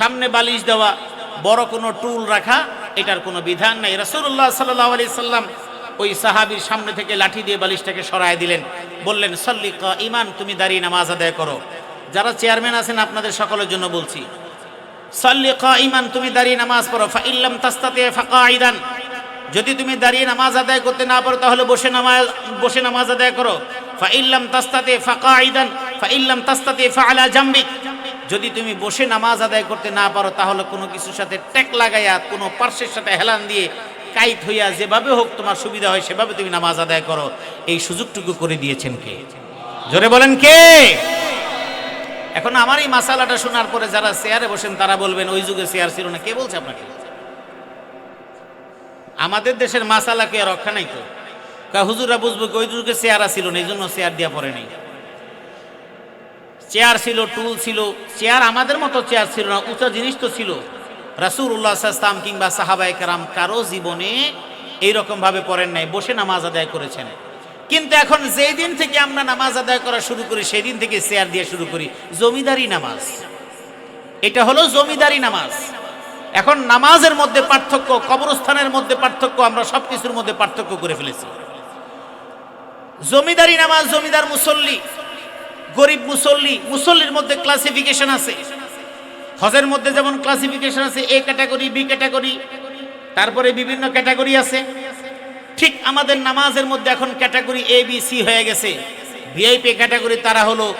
সামনে বালিশ দেওয়া, বড় কোনো টুল রাখা, এটার কোনো বিধান নাই। রসুল্লাহ সাল্লাহ আলি সাল্লাম ওই সাহাবির সামনে থেকে লাঠি দিয়ে বালিশটাকে সরায় দিলেন। বললেন, সল্লি ক ইমান তুমি দাঁড়িয়ে নামাজ আদায় করো। যারা চেয়ারম্যান আছেন, আপনাদের সকলের জন্য বলছি, সল্লি ক ইমান তুমি দাঁড়িয়ে নামাজ পড়ো। ফা ইল্লাম তাস্তাতে ফাঁকা আইদান যদি তুমি দাঁড়িয়ে নামাজ আদায় করতে না পারো, তাহলে বসে নামাজ বসে নামাজ আদায় করো। ফা ইল্লাম তাস্তাতে ফাঁকা আইদান ফা ইল্লাম তাস্তাতে ফা আলা জাম্বিক। যদি তুমি বসে নামাজ আদায় করতে না পারো, তাহলে কোনো কিছুর সাথে টেক লাগাইয়া, কোনো পার্শ্বের সাথে হেলান দিয়ে কাইত হইয়া যেভাবে হোক তোমার সুবিধা হয়, সেভাবে তুমি নামাজ আদায় করো। এই সুযোগটুকু করে দিয়েছেন কে? জোরে বলেন কে? এখন আমার এই মাসালাটা শোনার পরে যারা চেয়ারে বসেন, তারা বলবেন, ওই যুগে চেয়ার ছিল না। কে বলছে আপনাকে? আমাদের দেশের মাসালাকে রক্ষা নাই তো? হুজুরা বুঝব ওই যুগে চেয়ারা ছিল না, এই জন্য চেয়ার দেওয়া পড়ে নেই। চেয়ার ছিল টুল ছিল। চেয়ার আমাদের মতো চেয়ার ছিল না, উঁচা জিনিস তো ছিল। রাসুল উল্লাহ ইসলাম কিংবা সাহাবাই কারাম কারও জীবনে এইরকম ভাবে পড়েন নাই, বসে নামাজ আদায় করেছেন। কিন্তু এখন যেই দিন থেকে আমরা নামাজ আদায় করা শুরু করি, সেই দিন থেকে চেয়ার দিয়ে শুরু করি, জমিদারি নামাজ। এটা হলো জমিদারি নামাজ। এখন নামাজের মধ্যে পার্থক্য, কবরস্থানের মধ্যে পার্থক্য, আমরা সব কিছুর মধ্যে পার্থক্য করে ফেলেছি। জমিদারি নামাজ, জমিদার মুসল্লি। গরিব মুসল্লি, মুসল্লির মধ্যে ক্লাসিফিকেশন আছে। হজের মধ্যে যেমন ক্লাসিফিকেশন আছে এ ক্যাটাগরি বি ক্যাটাগরি তারপরে বিভিন্ন ক্যাটাগরি আছে। ঠিক আমাদের নামাজের মধ্যে এখন ক্যাটাগরি এ বি সি হয়ে গেছে। ভিআইপি ক্যাটাগরি তারা হলো,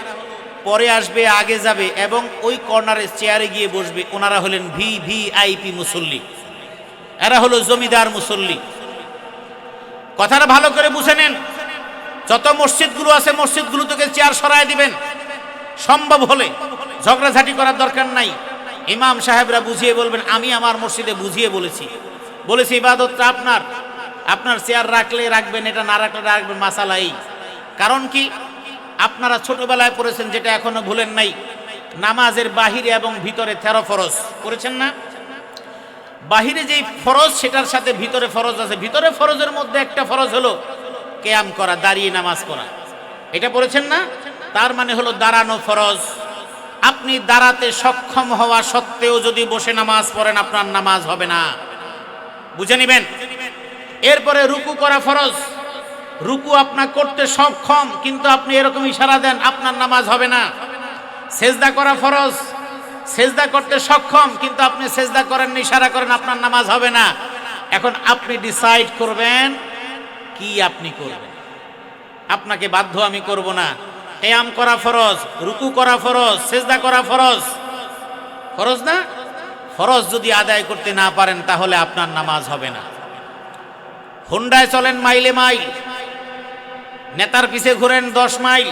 পরে আসবে, আগে যাবে, এবং ওই কর্নারে চেয়ারে গিয়ে বসবে। ওনারা হলেন ভি ভি আইপি মুসল্লি। এরা হলো জমিদার মুসল্লি। কথাটা ভালো করে বুঝে নেন। যত মসজিদগুলো আছে মসজিদগুলো থেকে চেয়ার সরায় দিবেন। সম্ভব হলে ঝগড়াঝাটি করার দরকার নাই। ইমাম সাহেবরা বুঝিয়ে বলবেন, আমি আমার মসজিদে বুঝিয়ে বলেছি। বলেছি, ইবাদতটা আপনার। আপনার চেয়ার রাখলে রাখবেন, এটা না রাখলে রাখবেন, মাসালা এই। কারণ কি? আপনারা ছোটবেলায় পড়েছেন, যেটা এখনও ভুলেন নাই। নামাজের বাহিরে এবং ভিতরে তেরো ফরজ। করেছেন না? বাহিরে যেই ফরজ, সেটার সাথে ভিতরে ফরজ আছে। ভিতরে ফরজের মধ্যে একটা ফরজ হলো কেয়াম করা, দাঁড়িয়ে নামাজ পড়া। এটা পড়েছেন না? তার মানে হলো দাঁড়ানো ফরজ। আপনি দাঁড়াতে সক্ষম হওয়া সত্ত্বেও যদি বসে নামাজ পড়েন, আপনার নামাজ হবে না। বুঝে নিবেন? এরপরে রুকু করা ফরজ। রুকু আপনার করতে সক্ষম, কিন্তু আপনি এরকম ইশারা দেন, আপনার নামাজ হবে না। সেজদা করা ফরজ। সেজদা করতে সক্ষম, কিন্তু আপনি সেজদা করেন ইশারা করেন, আপনার নামাজ হবে না। এখন আপনি ডিসাইড করবেন কি আপনি করবেন? আপনাকে বাধ্য আমি করব না। কেয়াম করা ফরজ, রুকু করা ফরজ, সেজদা করা ফরজ। ফরজ না? ফরজ যদি আদায় করতে না পারেন, তাহলে আপনার নামাজ হবে না। হুন্ডায় চলেন মাইলে মাইল। নেতার পিছে ঘুরেন দশ মাইল।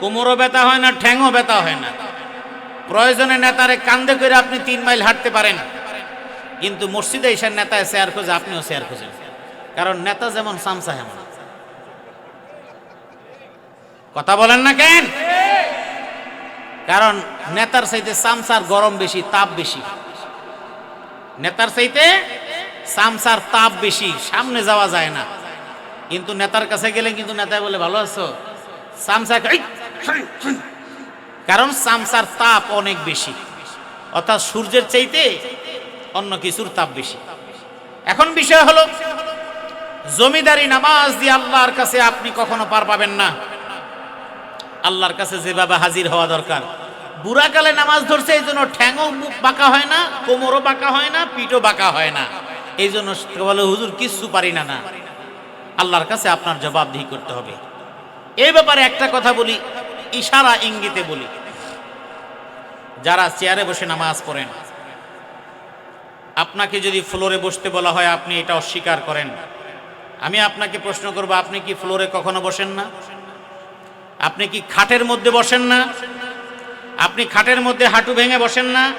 কোমরও ব্যথা হয় না ঠ্যাংও ব্যথা হয় না। প্রয়োজনে নেতারে কান্দে করে আপনি তিন মাইল হাঁটতে পারেন। কিন্তু মসজিদে এসে নেতায় শেয়ার খোঁজে, আপনিও শেয়ার খোঁজেন। কারণ নেতা যেমন সামসা হেমন কথা বলেন না কেন? কারণ নেতার চাইতে সামসার গরম বেশি, তাপ বেশি। নেতার চাইতে সামসার তাপ বেশি, সামনে যাওয়া যায় না। কিন্তু নেতার কাছে গেলে কিন্তু নেতায় বলে, ভালো আছো? সামসা কারণ সামসার তাপ অনেক বেশি। অর্থাৎ সূর্যের চাইতে অন্য কিছুর তাপ বেশি। এখন বিষয় হলো জমিদারি নামাজ দিয়ে আল্লাহর কাছে আপনি কখনো পার পাবেন না। আল্লাহর কাছে যেভাবে হাজির হওয়া দরকার। বুড়াকালে নামাজ ধরছে, এই জন্য ঠ্যাংও মুখ বাঁকা হয় না, কোমরও বাঁকা হয় না, পিঠও বাঁকা হয় না। এই জন্য বলে, হুজুর, কিচ্ছু পারি না না। আল্লাহর কাছে আপনার জবাবদিহি করতে হবে। এই ব্যাপারে একটা কথা বলি, ইশারা ইঙ্গিতে বলি। যারা চেয়ারে বসে নামাজ পড়েন, আপনাকে যদি ফ্লোরে বসতে বলা হয়, আপনি এটা অস্বীকার করেন। আমি আপনাকে প্রশ্ন করব, আপনি কি ফ্লোরে কখনো বসেন না? আপনি কি খাটের মধ্যে বসেন না? আপনি খাটের মধ্যে হাঁটু ভেঙে বসেন না?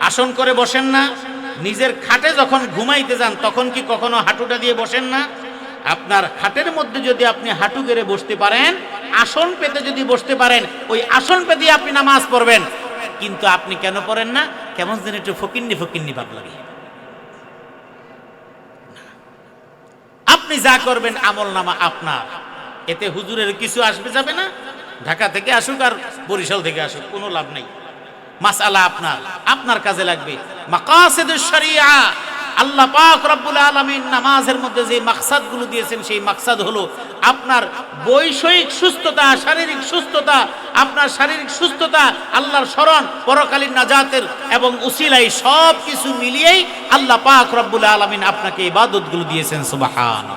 আসন করে বসেন না? নিজের খাটে যখন ঘুমাইতে যান, তখন কি কখনো হাঁটুটা দিয়ে বসেন না? আপনার খাটের মধ্যে যদি আপনি হাঁটু গেড়ে বসতে পারেন, আসন পেতে যদি বসতে পারেন, ওই আসন পেতে আপনি নামাজ পড়বেন। কিন্তু আপনি কেন পড়েন না? কেমন যেন একটু ফকিন্নি ফকিন্নি ভাব লাগে। আপনি যা করবেন, আমল নামা আপনার। এতে হুজুরের কিছু আসবে, যাবে না? ঢাকা থেকে আসুক আর বরিশাল থেকে আসুক, কোনো লাভ নেই। মাসালা আপনার আপনার কাজে লাগবে। আল্লাহ পাক রব্বুল আলামিন নামাজের মধ্যে যে মাকসাদগুলো দিয়েছেন, সেই মাকসাদ হলো আপনার বৈষয়িক সুস্থতা, শারীরিক সুস্থতা, আপনার শারীরিক সুস্থতা আল্লাহর স্মরণ, পরকালীন নাজাতের এবং উসিলাই সব কিছু মিলিয়েই আল্লাহ পাক রব্বুল আলামিন আপনাকে ইবাদতগুলো দিয়েছেন সুবাহান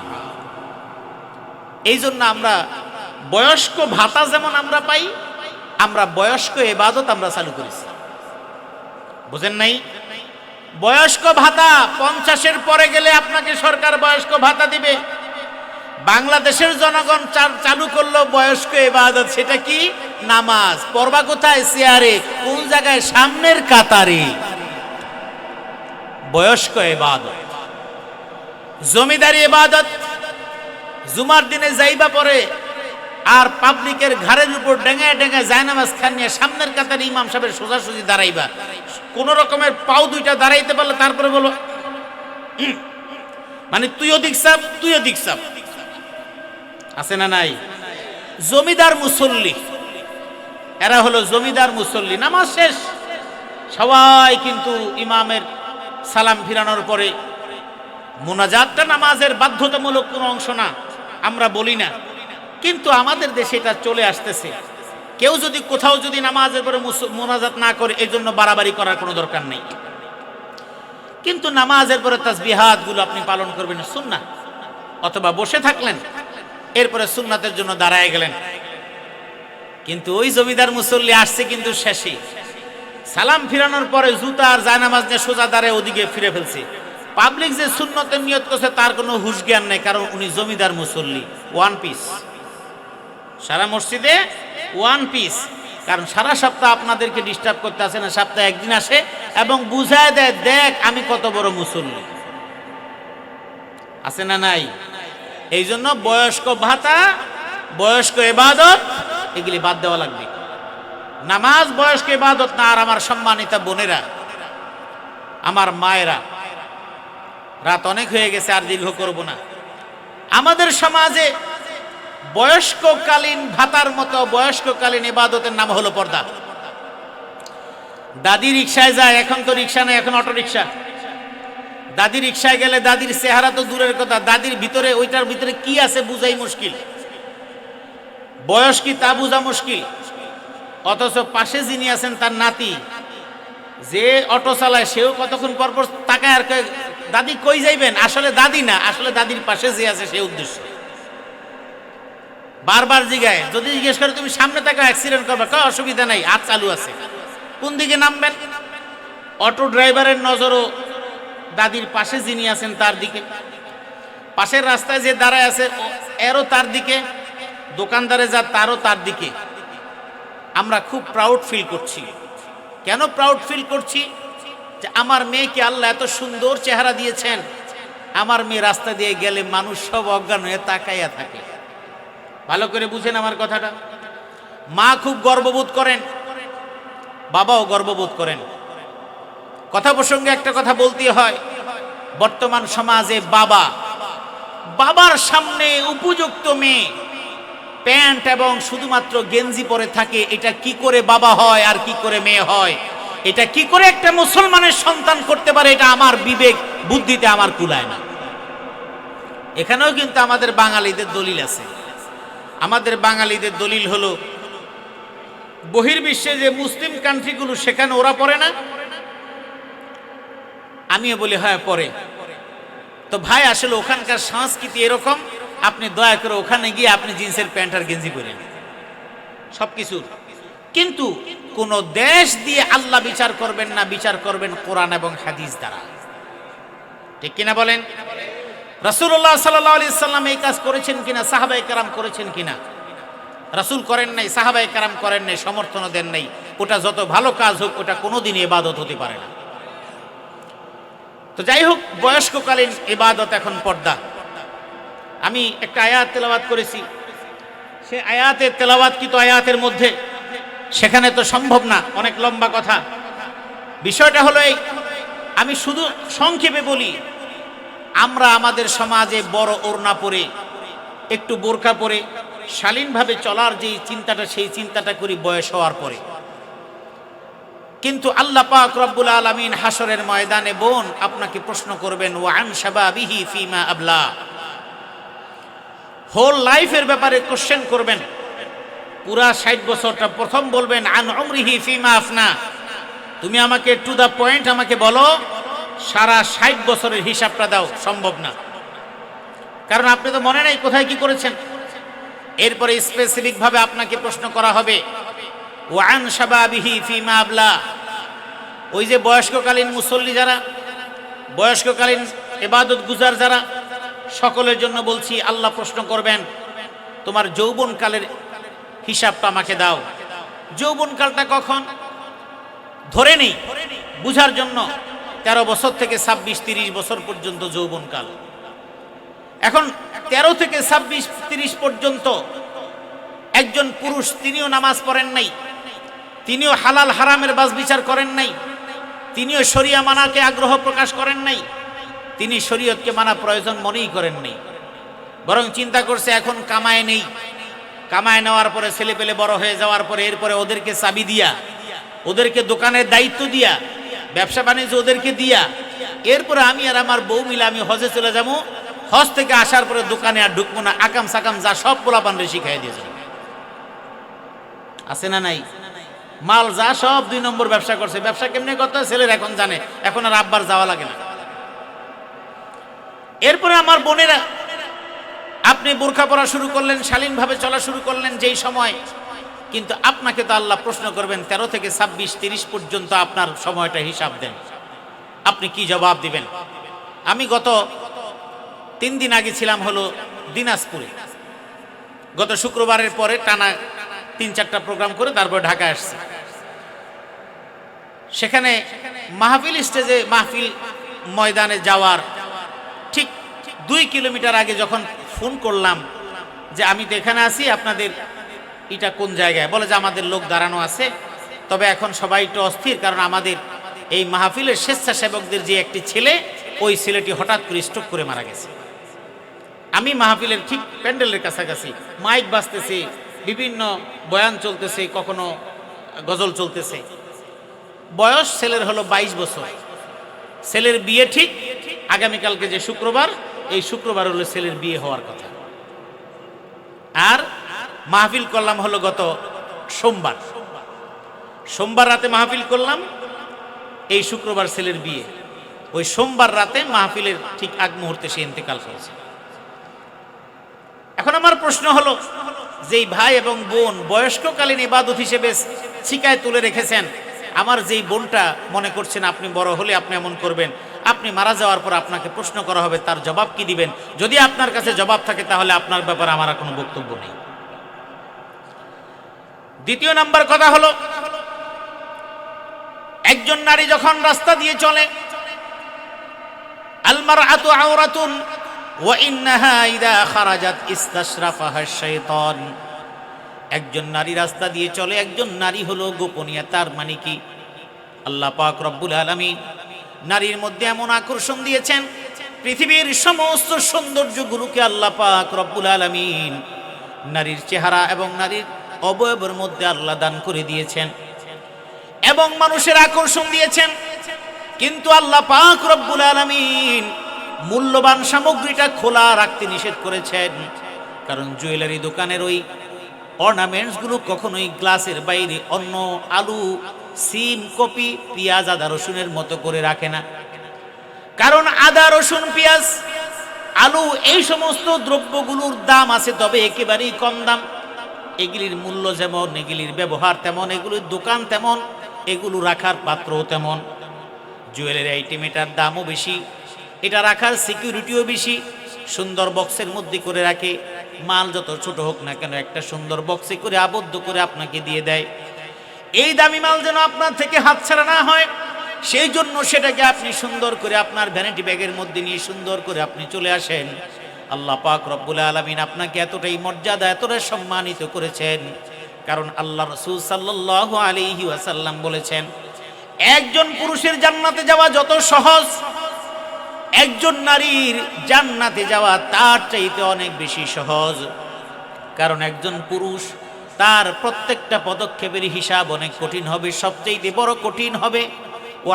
এই জন্য আমরা বয়স্ক ভাতা যেমন আমরা পাই, আমরা বয়স্ক এবাদত আমরা চালু করেছি। বুঝেন নাই? বয়স্ক ভাতা পঞ্চাশের পরে গেলে আপনাকে সরকার বয়স্ক ভাতা দিবে। বাংলাদেশের জনগণ চালু করল বয়স্ক এবাদত সেটা কি? নামাজ। পড়বা কোথায়? চেয়ারে কোন জায়গায়? সামনের কাতারে। বয়স্ক এবাদত জমিদারি এবাদত জুমার দিনে যাইবা পরে আর পাবলিকের ঘাড়ের উপর ডেঙে ডেঙে জায়নামাজ খান নিয়ে সামনের কাতারে ইমাম সাহেবের সোজাসুজি দাঁড়াইবা। কোন রকমের পাও দুইটা দাঁড়াইতে পারলে তারপরে বলো। মানে তুইও দিকসাব তুইও দিকসাব আছে না নাই? জমিদার মুসল্লি। এরা হলো জমিদার মুসল্লি। নামাজ শেষ। সবাই কিন্তু ইমামের সালাম ফিরানোর পরে মোনাজাতটা নামাজের বাধ্যতামূলক কোনো অংশ না, আমরা বলি না। কিন্তু আমাদের দেশে এটা চলে আসতেছে। কেউ যদি কোথাও যদি নামাজের পরে মোনাজাত না করে এই জন্য বাড়াবাড়ি করার কোনো দরকার নেই। কিন্তু নামাজের পরে তাসবিহাতগুলো আপনি পালন করবেন সুন্না অথবা বসে থাকলেন। এরপরে সুন্নাতের জন্য দাঁড়ায় গেলেন। কিন্তু ওই জমিদার মুসল্লি আসছে কিন্তু শেষে। সালাম ফিরানোর পরে জুতা আর জায়নামাজ নিয়ে সোজা দাঁড়ায় ওদিকে ফিরে ফেলছে। পাবলিক যে সুন্নতের নিয়ত করছে তার কোনো হুশ জ্ঞান নেই, কারণ উনি জমিদার মুসল্লি ওয়ান পিস সারা মসজিদে ওয়ান পিস কারণ সারা সপ্তাহ আপনাদেরকে ডিস্টার্ব করতে আসে না, সপ্তাহে একদিন আসে এবং বুঝায় দেয়, দেখ, আমি কত বড় মুসল্লি। আছে না নাই? এই জন্য বয়স্ক ভাতা, বয়স্ক এবাদত এগুলি বাদ দেওয়া লাগবে। নামাজ, বয়স্ক এবাদত না, আর আমার সম্মানিতা বোনেরা, আমার মায়েরা, রাত অনেক হয়ে গেছে, আর দীর্ঘ করব না। আমাদের সমাজে বয়স্ককালীন ভাতার মতো, বয়স্ককালীন এবাদতের নাম হলো পর্দা। দাদি রিক্সায় যায়, এখন তো রিক্সা নেই, এখন অটো রিক্সা। দাদি রিক্সায় গেলে দাদির চেহারা তো দূরের কথা, দাদির ভিতরে, ওইটার ভিতরে কি আছে বুঝাই মুশকিল। বয়স কি তা বোঝা মুশকিল। অথচ পাশে যিনি আছেন তার নাতি, যে অটো চালায়, সেও কতক্ষণ পর পর তাকায় আর দাদি কই যাইবেন? আসলে দাদি না, আসলে দাদির পাশে যে আছে সে উদ্দেশ্য। বারবার জিগায়, যদি জিজ্ঞেস করে তুমি সামনে তাকে অ্যাক্সিডেন্ট করবে। কয়, অসুবিধা নাই আর চালু আছে। কোন দিকে নামবেন? অটো ড্রাইভারের নজরও দাদির পাশে যিনি আছেন তার দিকে। পাশের রাস্তায় যে দাঁড়ায় আছে এরও তার দিকে, দোকানদারে যা তারও তার দিকে। আমরা খুব প্রাউড ফিল করছি। কেন প্রাউড ফিল করছি? যে আমার মেয়েকে আল্লাহ এত সুন্দর চেহারা দিয়েছেন। আমার মেয়ে রাস্তা দিয়ে গেলে মানুষ সব অজ্ঞান হয়ে তাকাইয়া থাকে। ভালো করে বুঝেন আমার কথাটা। মা খুব গর্ববোধ করেন। বাবাও গর্ববোধ করেন। কথা প্রসঙ্গে একটা কথা বলতে হয়। বর্তমান সমাজে বাবা, বাবার সামনে উপযুক্ত মেয়ে, প্যান্ট এবং শুধুমাত্র গেঞ্জি পরে থাকে, এটা কি করে বাবা হয় আর কি করে মেয়ে হয়? এটা কি করে একটা মুসলমানের সন্তান করতে পারে, এটা আমার বিবেক, বুদ্ধিতে আমার কুলায় না। এখানেও কিন্তু আমাদের বাঙালিদের দলিল আছে। আমাদের বাঙালিদের দলিল হলো, বহির্বিশ্বে যে মুসলিম কান্ট্রিগুলো সেখানে ওরা পড়ে না আমিও বলি হ্যাঁ পরে। তো ভাই, আসলে ওখানকার সংস্কৃতি এরকম, আপনি দয়া করে ওখানে গিয়ে আপনি জিন্সের প্যান্ট আর গেঞ্জি পরেন। সব কিছু কিন্তু কোন দেশ দিয়ে আল্লাহ বিচার করবেন না, বিচার করবেন কোরআন এবং হাদিস দ্বারা। ঠিক কিনা বলেন? আলাইহি সাল্লাম এই কাজ করেছেন কিনা সাহাবাই কারাম করেছেন কিনা? রাসূল করেন নাই সাহাবাই কারাম করেন নাই সমর্থন দেন নাই। ওটা যত ভালো কাজ হোক, ওটা কোনোদিন ইবাদত হতে পারে না। তো যাই হোক বয়স্ককালীন ইবাদত এখন পর্দা। আমি একটা আয়াত তেলাওয়াত করেছি। সে আয়াতের কি তো আয়াতের মধ্যে? সেখানে তো সম্ভব না, অনেক লম্বা কথা। বিষয়টা হলো এই, আমি শুধু সংক্ষেপে বলি, আমরা আমাদের সমাজে বড় ওড়না পরে, একটু বোরকা পরে, শালীনভাবে চলার যে চিন্তাটা, সেই চিন্তাটা করি বয়স হওয়ার পরে। কিন্তু আল্লাহ পাক রব্বুল আলমিন হাসরের ময়দানে বোন আপনাকে প্রশ্ন করবেন ওয়ান শাবাবিহি ফিমা আবলা? হোল লাইফের ব্যাপারে কোশ্চেন করবেন। পুরা ষাট বছরটা প্রথম বলবেন, আন অমরিহি ফিমা আফনা? তুমি আমাকে টু দ্য পয়েন্ট আমাকে বলো, সারা ষাট বছরের হিসাবটা দাও, সম্ভব না। কারণ আপনি তো মনে নেই কোথায় কি করেছেন। এরপরে স্পেসিফিকভাবে আপনাকে প্রশ্ন করা হবে ওয়ান শাবাবিহি ফিমা আবলা। ওই যে বয়স্ককালীন মুসল্লি যারা, বয়স্ককালীন এবাদত গুজার যারা, সকলের জন্য বলছি, আল্লাহ প্রশ্ন করবেন, তোমার যৌবনকালের হিসাবটা আমাকে দাও। যৌবনকালটা কখন? ধরে নেই। বুঝার জন্য তেরো বছর থেকে ছাব্বিশ, তিরিশ বছর পর্যন্ত যৌবনকাল। এখন তেরো থেকে ছাব্বিশ, তিরিশ পর্যন্ত একজন পুরুষ তিনিও নামাজ পড়েন নাই। তিনিও হালাল হারামের বাস বিচার করেন নাই। তিনিও শরিয়া মানাকে আগ্রহ প্রকাশ করেন নাই। তিনি শরীয়তকে মানা প্রয়োজন মনেই করেন নাই। বরং চিন্তা করছে, এখন কামায় নেই। কামায় নেওয়ার পরে ছেলে পেলে বড় হয়ে যাওয়ার পরে এরপরে ওদেরকে চাবি দিয়া, ওদেরকে দোকানের দায়িত্ব দিয়া, ব্যবসা বাণিজ্য ওদেরকে দিয়া, এরপরে আমি আর আমার বউ মিলে আমি হজে চলে যাব। হজ থেকে আসার পরে দোকানে আর ঢুকবো না, আকাম সাকাম যা সব পোলাপান রে শিখাই দিয়ে যাব। আছে না নাই? মাল যা সব দুই নম্বর ব্যবসা করছে। ব্যবসা কেমনে করতে ছেলের এখন জানে। এখন আর আব্বার যাওয়া লাগে না। এরপরে আমার বোনেরা, আপনি বোরখা পরা শুরু করলেন, শালীনভাবে চলা শুরু করলেন যেই সময়। কিন্তু আপনাকে তো আল্লাহ প্রশ্ন করবেন, তেরো থেকে ছাব্বিশ, তিরিশ পর্যন্ত আপনার সময়টা হিসাব দেন। আপনি কি জবাব দিবেন? আমি গত তিন দিন আগে ছিলাম হলো দিনাজপুরে। গত শুক্রবারের পরে টানা তিন চারটা প্রোগ্রাম করে তারপর ঢাকা আসছি। সেখানে মাহফিল স্টেজে মাহফিল ময়দানে যাওয়ার ঠিক দুই কিলোমিটার আগে যখন ফোন করলাম যে আমি তো এখানে আছি, আপনাদের এটা কোন জায়গায়? বলে যে আমাদের লোক দাঁড়ানো আছে। তবে এখন সবাই একটু অস্থির, কারণ আমাদের এই মাহফিলের স্বেচ্ছাসেবকদের যে একটি ছেলে, ওই ছেলেটি হঠাৎ করে স্ট্রোক করে মারা গেছে। আমি মাহফিলের ঠিক প্যান্ডেলের কাছাকাছি মাইক বাজতেছে, বিভিন্ন বয়ান চলতেছে, কখনো গজল চলতেছে। বয়স ছেলের হলো বাইশ বছর। ছেলের বিয়ে ঠিক, আগামীকালকে যে শুক্রবার, এই শুক্রবার হলো ছেলের বিয়ে হওয়ার কথা। আর মাহফিল করলাম হলো গত সোমবার। সোমবার রাতে মাহফিল করলাম, এই শুক্রবার ছেলের বিয়ে। ওই সোমবার রাতে মাহফিলের ঠিক আগ মুহূর্তে সে ইন্তেকাল করেছে। এখন আমার প্রশ্ন হলো, যেই ভাই এবং বোন বয়স্ককালীন ইবাদত হিসেবে শিকায় তুলে রেখেছেন আমার যেই বোনটা মনে করছেন আপনি বড় হলে আপনি এমন করবেন, আপনি মারা যাওয়ার পর আপনাকে প্রশ্ন করা হবে, তার জবাব কি দিবেন? যদি আপনার কাছে জবাব থাকে, তাহলে আপনার ব্যাপারে আমার কোনো বক্তব্য নেই। দ্বিতীয় নাম্বার কথা হলো, একজন নারী যখন রাস্তা দিয়ে চলে আলমার আতু আওরাতুন ওয়াইন্নাহা ইদা খারাজাত ইস্তাশরাফাহা শাইতান। একজন নারী রাস্তা দিয়ে চলে, একজন নারী হলো গোপনীয়, তার মানে কি? আল্লাহ পাক রব্বুল আলামিন নারীর মধ্যে এমন আকর্ষণ দিয়েছেন, পৃথিবীর সমস্ত সৌন্দর্যগুলোকে আল্লাহ পাক রব্বুল আলামিন নারীর চেহারা এবং নারীর অবয়বের মধ্যে আল্লাহ দান করে দিয়েছেন এবং মানুষের আকর্ষণ দিয়েছেন। কিন্তু আল্লাহ পাক রব্বুল আলামিন মূল্যবান সামগ্রীটা খোলা রাখতে নিষেধ করেছেন, কারণ জুয়েলারি দোকানের ওই অর্নামেন্টসগুলো কখনোই গ্লাসের বাইরে অন্য আলু, সিম, কপি, পেঁয়াজ, আদা, রসুনের মতো করে রাখে না। কারণ আদা, রসুন, পেঁয়াজ, আলু এই সমস্ত দ্রব্যগুলোর দাম আছে, তবে একেবারেই কম দাম। এগুলির মূল্য যেমন, এগুলির ব্যবহার তেমন, এগুলির দোকান তেমন, এগুলো রাখার পাত্রও তেমন। জুয়েলারি আইটেম এটার দামও বেশি, এটা রাখার সিকিউরিটিও বেশি, সুন্দর বক্সের মধ্যে করে রাখে। মাল যত ছোট হোক না কেন, একটা সুন্দর বক্সে করে আবদ্ধ করে আপনাকে দিয়ে দেয়। এই দামি মাল যেন আপনার থেকে হাতছাড়া না হয়, সেই জন্য সেটাকে আপনি সুন্দর করে আপনার ভ্যানিটি ব্যাগের মধ্যে নিয়ে সুন্দর করে আপনি চলে আসেন। আল্লাহ পাক রব্বুল আলমিন আপনাকে এতটাই মর্যাদা এতটাই সম্মানিত করেছেন। কারণ আল্লাহ রসুল সাল্লাহ আলিহি ওয়াসাল্লাম বলেছেন, একজন পুরুষের জান্নাতে যাওয়া যত সহজ একজন নারীর জান্নাতে যাওয়া তার চাইতে অনেক বেশি সহজ। কারণ একজন পুরুষ, তার প্রত্যেকটা পদক্ষেপের হিসাব অনেক কঠিন হবে সবচেয়ে বড় কঠিন হবে। ও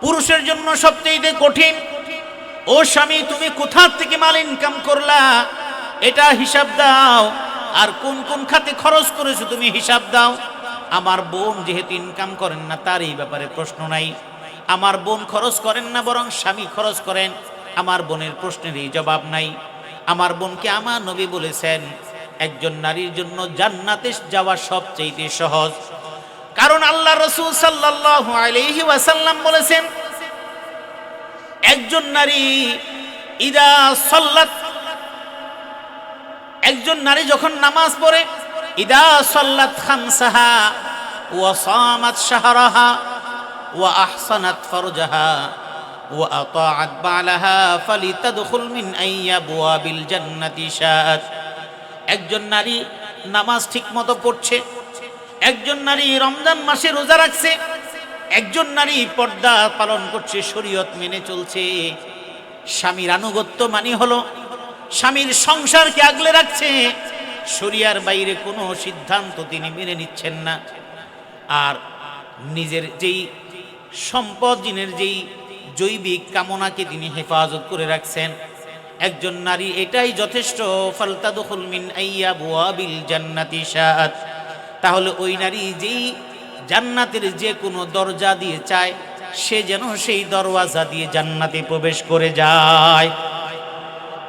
পুরুষের জন্য সবচেয়ে কঠিন, ও স্বামী, তুমি কোথা থেকে মাল ইনকাম করলা? এটা হিসাব দাও। আর কোন কোন খাতে খরচ করেছ তুমি হিসাব দাও? আমার বোন যেহেতু ইনকাম করেন না, তার এই ব্যাপারে প্রশ্ন নাই। আমার বোন খরচ করেন না, বরং স্বামী খরচ করেন। আমার বোনের প্রশ্নের এই জবাব নাই। আমার বোনকে আমার নবী বলেছেন, একজন নারীর জন্য জান্নাতে যাওয়া সবচেয়ে সহজ। কারণ আল্লাহ রসুল আলাইহি ওয়াসাল্লাম বলেছেন, একজন নারী ইদা সল্লাত, একজন নারী যখন নামাজ পড়ে ইদা সল্লাত খামসাহা ওয়া সামাত শাহরাহা ওয়া আহসানাত ফরজাহা ওয়া আতাআত বালাহা ফালিতাদখুল মিন আইয়াবওয়াবিল জান্নাতি শাআত। একজন নারী নামাজ ঠিকমতো পড়ছে, একজন নারী রমজান মাসে রোজা রাখছে, একজন নারী পর্দা পালন করছে, শরীয়ত মেনে চলছে। স্বামীর আনুগত্য মানি হলো স্বামীর সংসারকে আগলে রাখছে শরিয়ার বাইরে কোনো সিদ্ধান্ত তিনি মেনে নিচ্ছেন না। আর নিজের যেই সম্পদ, জিনের যেই জৈবিক কামনাকে তিনি হেফাজত করে রাখছেন, একজন নারী এটাই যথেষ্ট। ফালতাদুল মিন আইয়া বুয়াবিল জান্নাতি শাআত। তাহলে ওই নারী যেই জান্নাতের যে কোনো দরজা দিয়ে চায়, সে যেন সেই দরওয়াজা দিয়ে জান্নাতে প্রবেশ করে যায়।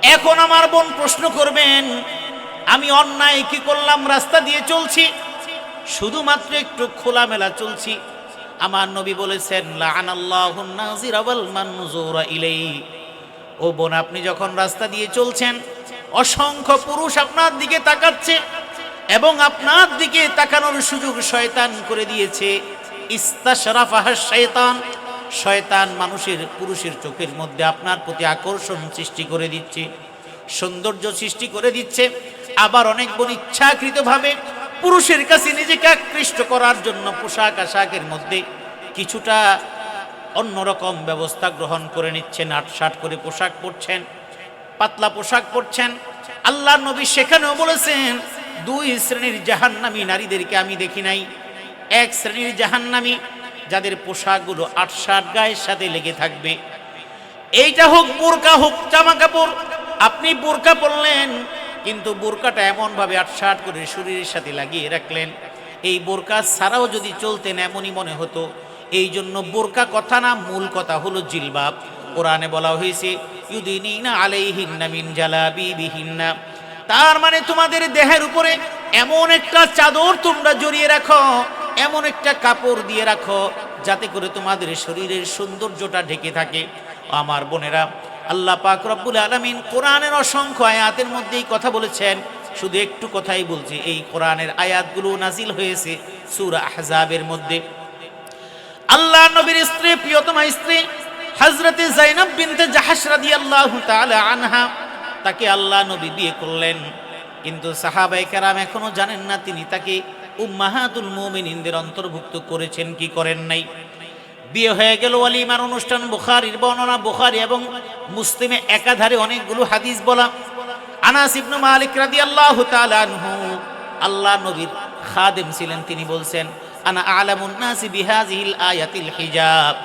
এখন আমার বোন প্রশ্ন করবেন আমি অন্যায় কি করলাম, রাস্তা দিয়ে চলছি। শুধুমাত্র একটু খোলামেলা চলছি। আমার নবী বলেছেন ও বোন, আপনি যখন রাস্তা দিয়ে চলছেন, অসংখ্য পুরুষ আপনার দিকে তাকাচ্ছে এবং আপনার দিকে তাকানোর সুযোগ শয়তান করে দিয়েছে। শয়তান শয়তান মানুষের, পুরুষের চোখের মধ্যে আপনার প্রতি আকর্ষণ সৃষ্টি করে দিচ্ছে, সৌন্দর্য সৃষ্টি করে দিচ্ছে। আবার অনেক বোন ইচ্ছাকৃতভাবে পুরুষের কাছে নিজেকে আকৃষ্ট করার জন্য পোশাক আশাকের মধ্যে কিছুটা অন্যরকম ব্যবস্থা গ্রহণ করে নিচ্ছেন আট শার্ট করে পোশাক পরছেন, পাতলা পোশাক পরছেন। আল্লাহ নবী সেখানেও বলেছেন, দুই শ্রেণির জাহান্নামী নারীদেরকে আমি দেখি নাই। এক শ্রেণির জাহান্নামী যাদের পোশাকগুলো আট শার্ট গায়ের সাথে লেগে থাকবে। এইটা হোক বোরকা হোক জামা কাপড়, আপনি বোরকা পরলেন কিন্তু বোরকাটা এমনভাবে আট শার্ট করে শরীরের সাথে লাগিয়ে রাখলেন। এই বোরকা ছাড়াও যদি চলতেন এমনই মনে হতো। এই জন্য বোরকা কথা না, মূল কথা হলো জিলবাব। কোরআনে বলা হয়েছে তার মানে তোমাদের দেহের উপরে এমন একটা চাদর তোমরা জড়িয়ে রাখো, এমন একটা কাপড় দিয়ে রাখো, যাতে করে তোমাদের শরীরের সৌন্দর্যটা ঢেকে থাকে। আমার বোনেরা আল্লাহ পাক রব্বুল আলামিন কোরআনের অসংখ্য আয়াতের মধ্যেই কথা বলেছেন। শুধু একটু কথাই বলছি, এই কোরআনের আয়াতগুলো নাজিল হয়েছে সূরা আহজাবের মধ্যে। আল্লাহ নবীর স্ত্রী, প্রিয়তমা স্ত্রী হজরতে জাইনাব বিনতে জাহাস রাদিয়াল্লাহু তাআলা আনহা, তাকে আল্লাহ নবী বিয়ে করলেন। কিন্তু সাহাবাই কেরাম এখনও জানেন না তিনি তাকে উম্মাহাতুল মুমিনিনদের অন্তর্ভুক্ত করেছেন কি করেন নাই। বিয়ে হয়ে গেল ওয়ালিমার অনুষ্ঠান, বুখারির বর্ণনা, বুখারি এবং মুসলিমে একাধারে অনেকগুলো হাদিস বলা। আনাস ইবনু মালিক রাদিয়াল্লাহু তাআলা আনহু, আল্লাহ নবীর খাদেম ছিলেন, তিনি বলছেন, আনা আলামুন নাসি বিহাজিহিল আয়াতিল হিজাব।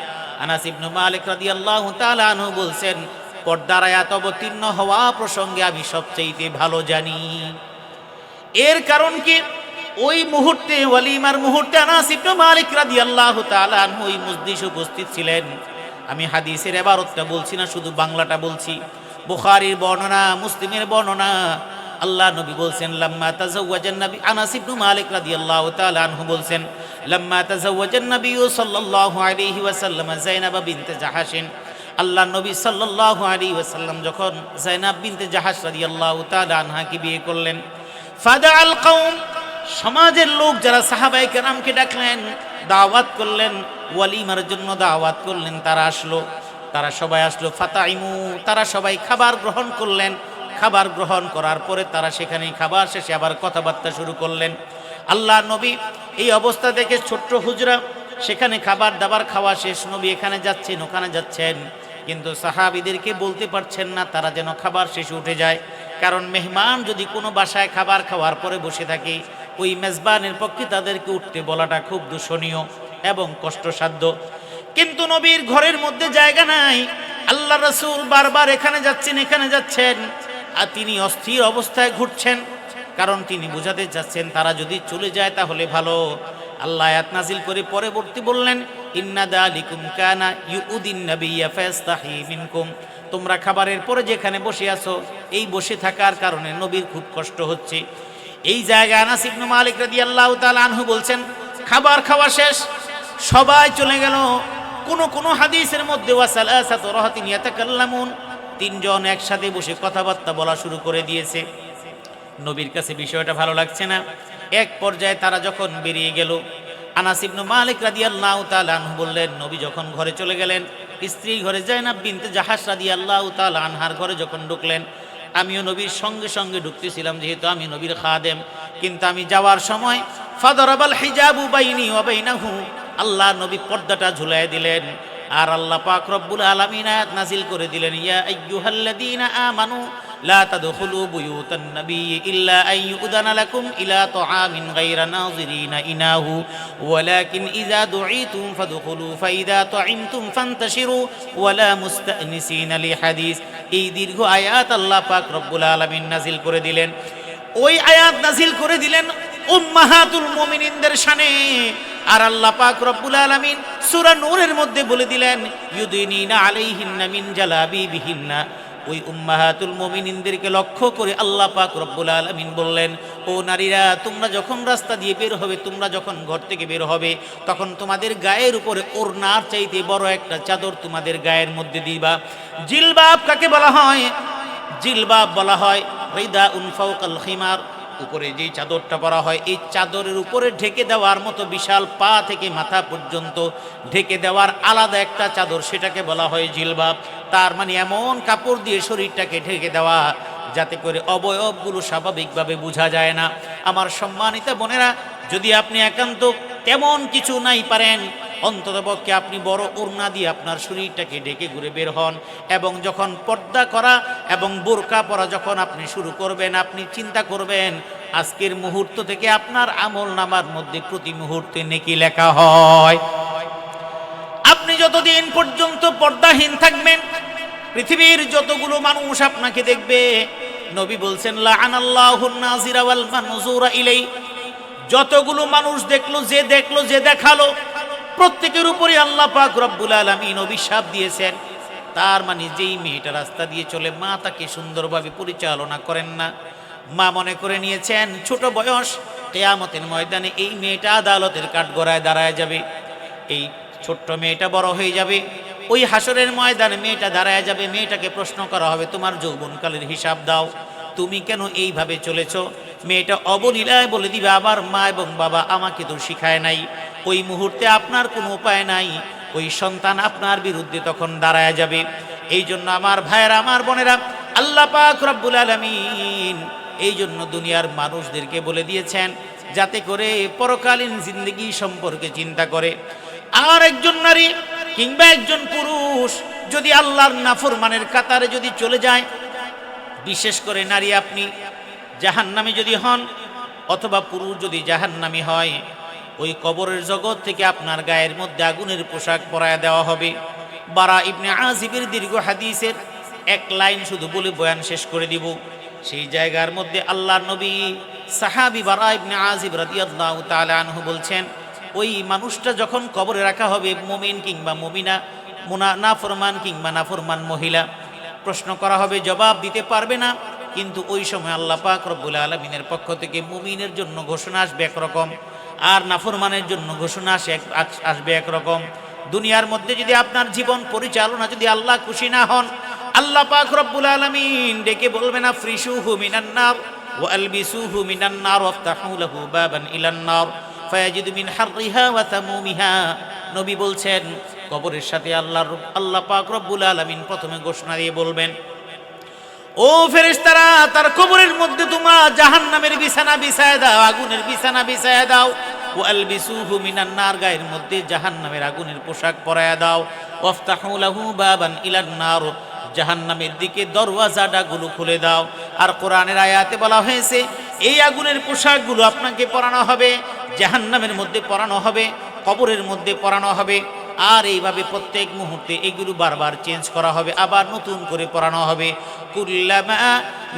আনাস ইবনু মালিক রাদিয়াল্লাহু তাআলা আনহু বলছেন, পর্দার আয়াত অবতীর্ণ হওয়া প্রসঙ্গে আমি সবচেয়ে ভালো জানি। এর কারণ কি? ওই মুহূর্তে, ওয়ালিমার মুহূর্তে আনাস ইবনু মালিক রাদিয়াল্লাহু তাআলা আনহু ওই মজলিসে উপস্থিত ছিলেন। আমি হাদিসের এবারতটা বলছি না, শুধু বাংলাটা বলছি। বুখারীর বর্ণনা, মুসলিমের বর্ণনা। আল্লাহ নবী বলছেন, লাম্মা তাজাওয়াজান নবী আনাস ইবনু মালিক রাদিয়াল্লাহু তাআলা আনহু বলছেন, লাম্মা তাজাওয়াজান নবী সাল্লাল্লাহু আলাইহি ওয়াসাল্লাম যায়নাব বিনতে জাহাশিন। আল্লাহ নবী সাল্লাল্লাহু আলাইহি ওয়াসাল্লাম যখন যায়নাব বিনতে জাহাশ রাদিয়াল্লাহু তাআলা আনহাকে বিয়ে করলেন ফাদা আল কওম সমাজের লোক যারা সাহাবাই কেরামকে ডাকলেন, দাওয়াত করলেন, ওয়ালিমার জন্য দাওয়াত করলেন, তারা আসলো। তারা সবাই আসলো, ফাতাইমু, তারা সবাই খাবার গ্রহণ করলেন। খাবার গ্রহণ করার পরে তারা সেখানে খাবার শেষে আবার কথাবার্তা শুরু করলেন। আল্লাহ নবী এই অবস্থা দেখে ছোট্ট হুজরা, সেখানে খাবার দাবার খাওয়া শেষ, নবী এখানে যাচ্ছেন, ওখানে যাচ্ছেন। কিন্তু সাহাবিদেরকে বলতে পারছেন না, তারা যেন খাবার শেষে উঠে যায়। কারণ মেহমান যদি কোনো বাসায় খাবার খাওয়ার পরে বসে থাকে ওই মেজবানের পক্ষে তাদেরকে উঠতে বলাটা খুব দূষণীয় এবং কষ্টসাধ্য। কিন্তু নবীর ঘরের মধ্যে জায়গা নাই। আল্লাহ রসুল বারবার এখানে যাচ্ছেন এখানে যাচ্ছেন। আর তিনি অস্থির অবস্থায় ঘুরছেন। কারণ তিনি বোঝাতে চাচ্ছেন, তারা যদি চলে যায় তাহলে ভালো। আল্লাহ আয়াত নাজিল করে পরবর্তী বললেন, ইন্না দালিকুম কানা ইউদিন তোমরা খাবারের পরে যেখানে বসে আছো, এই বসে থাকার কারণে নবীর খুব কষ্ট হচ্ছে। এই জায়গায় আনাস ইবনু মালিক রাদিয়াল্লাহু তাআলা আনহু বলছেন, খাবার খাওয়া শেষ, সবাই চলে গেল। কোন কোন হাদিসের মধ্যে তিনজন একসাথে বসে কথাবার্তা বলা শুরু করে দিয়েছে। নবীর কাছে বিষয়টা ভালো লাগছে না। এক পর্যায়ে তারা যখন বেরিয়ে গেল, আনাস ইবনু মালিক রাদিয়াল্লাহু তাআলা আনহু বললেন, নবী যখন ঘরে চলে গেলেন, স্ত্রী ঘরে জাইনাব বিনতে জাহাস রাদিয়াল্লাহু তাআলা আনহার ঘরে যখন ঢুকলেন আমিও নবীর সঙ্গে সঙ্গে ঢুকতেছিলাম, যেহেতু আমি নবীর খাদেম। কিন্তু আমি যাওয়ার সময় ফাদরাবাল হিজাবু বাইনি না বাইনাহু, আল্লাহ নবী পর্দাটা ঝুলাই দিলেন। আর আল্লাহ পাক রব্বুল আলামিন আয়াত নাজিল করে দিলেন, ইয়া আইয়ুহাল্লাযীনা আমানু لا تدخلوا بيوت النبي إلا أن يؤذن لكم إلى طعام غير ناظرين إناه ولكن إذا دعيتم فادخلوا فإذا طعمتم فانتشروا ولا مستأنسين لحديث এই দীর্ঘ আয়াত আল্লাহ পাক রব্বুল আলামিন নাজিল করে দিলেন ওই আয়াত নাজিল করে দিলেন উম্মাহাতুল মুমিনিনদের শানে আর আল্লাহ পাক রব্বুল আলামিন সূরা নূরের মধ্যে বলে দিলেন ইউদিনিনা আলাইহিন্না মিন জালাবিবিহিন্না ওই উম্মাহাতুল মোমিনদেরকে লক্ষ্য করে আল্লাহ পাক রব্বুল আলমিন বললেন, ও নারীরা, তোমরা যখন রাস্তা দিয়ে বের হবে, তোমরা যখন ঘর থেকে বের হবে, তখন তোমাদের গায়ের উপরে ওর নার চাইতে বড় একটা চাদর তোমাদের গায়ের মধ্যে দিবা। জিলবাব কাকে বলা হয়? জিলবাব বলা হয় রিদা উনফাউকাল খিমার। উপরে যেই চাদরটা পরা হয়, এই চাদরের উপরে ঢেকে দেওয়ার মতো বিশাল পা থেকে মাথা পর্যন্ত ঢেকে দেওয়ার আলাদা একটা চাদর, সেটাকে বলা হয় জিলবাব। তার মানে এমন কাপড় দিয়ে শরীরটাকে ঢেকে দেওয়া, যাতে করে অবয়বগুলো স্বাভাবিকভাবে বোঝা যায় না। আমার সম্মানিত বোনেরা, যদি আপনি একান্ত তেমন কিছু নাই পারেন অন্ততপক্ষে আপনি বড় ওড়না দিয়ে আপনার শরীরটাকে ডেকে ঘুরে বের হন এবং যখন পর্দা করা এবং বোরকা পরা যখন আপনি শুরু করবেন, আপনি চিন্তা করবেন, আজকের মুহূর্ত থেকে আপনার আমল নামার মধ্যে প্রতি মুহূর্তে নেকি লেখা হয়। আপনি যতদিন পর্যন্ত পর্দাহীন থাকবেন, পৃথিবীর যতগুলো মানুষ আপনাকে দেখবে, নবী বলছেন যতগুলো মানুষ দেখল, যে দেখল, যে দেখাল প্রত্যেকের উপরে আল্লাহ পাক রব্বুল আলামিন অভিশাপ দিয়েছেন। তার মানে যেই মেয়েটা রাস্তা দিয়ে চলে, মা তাকে সুন্দরভাবে পরিচালনা করেন না। মা মনে করে নিয়েছেন, ছোট বয়স, কেয়ামতের ময়দানে এই মেয়েটা আদালতের কাঠগড়ায় দাঁড়ায় যাবে। এই ছোট্ট মেয়েটা বড় হয়ে যাবে। ওই হাসরের ময়দানে মেয়েটা দাঁড়ায় যাবে। মেয়েটাকে প্রশ্ন করা হবে, তোমার যৌবনকালের হিসাব দাও। তুমি কেন এইভাবে চলেছ? মেয়েটা অবলীলায় বলে দিবে আবার মা এবং বাবা আমাকে তো শিখায় নাই। ওই মুহূর্তে আপনার কোনো উপায় নাই। ওই সন্তান আপনার বিরুদ্ধে তখন দাঁড়ায় যাবে। এই জন্য আমার ভাইয়েরা, আমার বোনেরা, আল্লাহ পাক রব্বুল আলামিন এই জন্য দুনিয়ার মানুষদেরকে বলে দিয়েছেন, যাতে করে পরকালীন জিন্দগি সম্পর্কে চিন্তা করে। আর একজন নারী কিংবা একজন পুরুষ যদি আল্লাহর নাফরমানের কাতারে যদি চলে যায় বিশেষ করে নারী আপনি, জাহান্নামী যদি হন অথবা পুরুষ যদি জাহান্নামী হয়, ওই কবরের জগৎ থেকে আপনার গায়ের মধ্যে আগুনের পোশাক পরায় দেওয়া হবে। বারা ইবনে আজিবের দীর্ঘ হাদিসের এক লাইন শুধু বলে বয়ান শেষ করে দিব। সেই জায়গার মধ্যে আল্লাহ নবী সাহাবি বারা ইবনে আজিব রাদিয়াল্লাহু আনহু বলছেন, ওই মানুষটা যখন কবরে রাখা হবে, মুমিন কিংবা মুমিনা, মুনা, নাফরমান কিংবা নাফরমান মহিলা প্রশ্ন করা হবে, জবাব দিতে পারবে না। কিন্তু ওই সময় আল্লাহ পাক রব্বুল আলমিনের পক্ষ থেকে মুমিনের জন্য ঘোষণা আসবে একরকম, আর নাফরমানের জন্য ঘোষণা আসবে একরকম। দুনিয়ার মধ্যে যদি আপনার জীবন পরিচালনা, যদি আল্লাহ খুশি না হন, আল্লাহ পাক রব্বুল আলমিন ডেকে বলবে না ফ্রিসুহু মিনান্নার ও আলবিসুহু মিনান্নার ওয়াফতাহু লাহু বাবান ইলান্নার ফায়াজিদু মিন হাররিহা ওয়া তামুমিহা। নবী বলছেন কবরের সাথে আল্লাহর আল্লাহ পাক রব্বুল আলামিন প্রথমে ঘোষণা দিয়ে বলবেন, ও ফেরেশতারা, তার কবরের মধ্যে তোমার জাহান্নামের বিছানা বিছায় দাও, আগুনের বিছানা বিছায় দাও। ও আলবিসুহু মিনান নার, গায়ের মধ্যে জাহান্নামের আগুনের পোশাক পরায়া দাও। ওয়াফতাহু লাহু বাবান ইলান নার, জাহান্নামের দিকে দরওয়াজাটাগুলো খুলে দাও। আর কোরআনের আয়াতে বলা হয়েছে, এই আগুনের পোশাকগুলো আপনাকে পরানো হবে, জাহান্নামের মধ্যে পরানো হবে, কবরের মধ্যে পরানো হবে। আর এইভাবে প্রত্যেক মুহূর্তে এগুলো বারবার চেঞ্জ করা হবে, আবার নতুন করে পড়ানো হবে। কুল্লামা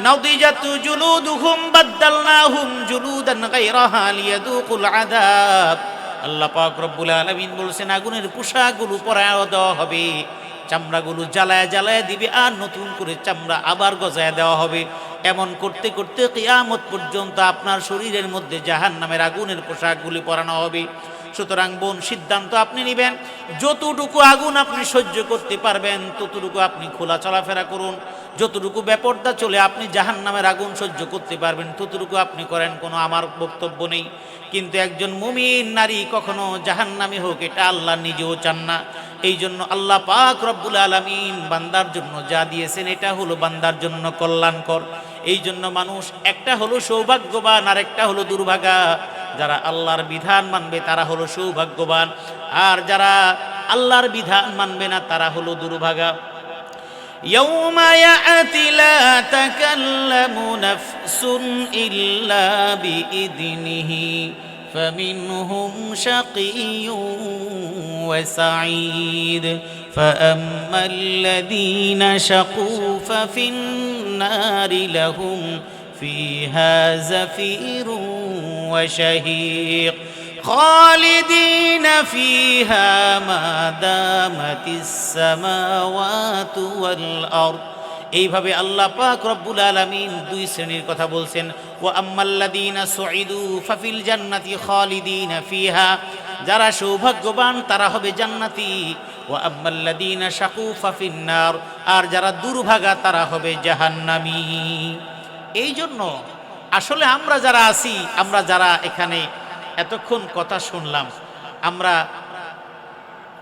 নাদিজাতু জুলুদুহুম বাদদালনাহুম জুলুদান গায়রাহা লিয়াদুকুল আযাব। আল্লাহ পাক রব্বুল আলামিন বলছেন, আগুনের পোশাকগুলো পরায় দেওয়া হবে, চামড়াগুলো জ্বালায় জ্বালায় দিবে, আর নতুন করে চামড়া আবার গজায় দেওয়া হবে। এমন করতে করতে কিয়ামত পর্যন্ত আপনার শরীরের মধ্যে জাহান নামের আগুনের পোশাকগুলি পরানো হবে। সুতরাং বোন, সিদ্ধান্ত আপনি নেবেন। যতটুকু আগুন আপনি সহ্য করতে পারবেন, ততটুকু আপনি খোলা চলাফেরা করুন। যতটুকু ব্যাপারটা চলে আপনি জাহান নামের আগুন সহ্য করতে পারবেন, ততটুকু আপনি করেন, কোনো আমার বক্তব্য নেই। কিন্তু একজন মুমিন নারী কখনো জাহান নামে হোক, এটা আল্লাহ নিজেও চান না। এই জন্য আল্লাহ পাক রব্বুল আলমিন বান্দার জন্য যা দিয়েছেন, এটা হলো বান্দার জন্য কল্যাণকর। এই জন্য মানুষ, একটা হলো সৌভাগ্যবান আর একটা হলো দুর্ভাগা। যারা আল্লাহর বিধান মানবে তারা হলো সৌভাগ্যবান আর যারা আল্লাহর বিধান মানবে না তারা হলো দুর্ভাগা يوم يأتي لا تكلم نفس إلا بإذنه فمنهم شقي وسعيد فأما الذين شقوا ففي النار لهم فيها زفير وشهيق خالدين فيها ما دامت السماوات والأرض এইভাবে আল্লাহ পাক রব্বুল আলামিন দুই শ্রেণীর কথা বলছেন ও আম্মাল্লাদিনা সুইদু ফাফিল জান্নাতি খালিদিনা ফিহা যারা সৌভাগ্যবান তারা হবে জান্নাতি ও আম্মাল্লাদিনা শাকু ফাফিন্নার আর যারা দুর্ভাগা তারা হবে জাহান্নামী এই জন্য আসলে আমরা যারা আছি, আমরা যারা এখানে এতক্ষণ কথা শুনলাম, আমরা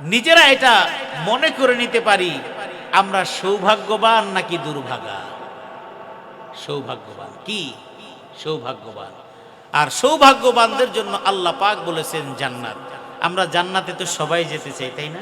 নিজেরা এটা মনে করে নিতে পারি, আমরা সৌভাগ্যবান নাকি দুর্ভাগা? সৌভাগ্যবান। কি? সৌভাগ্যবান। আর সৌভাগ্যবানদের জন্য আল্লাহ পাক বলেছেন জান্নাত। আমরা জান্নাতে তো সবাই যেতে চাই, তাই না?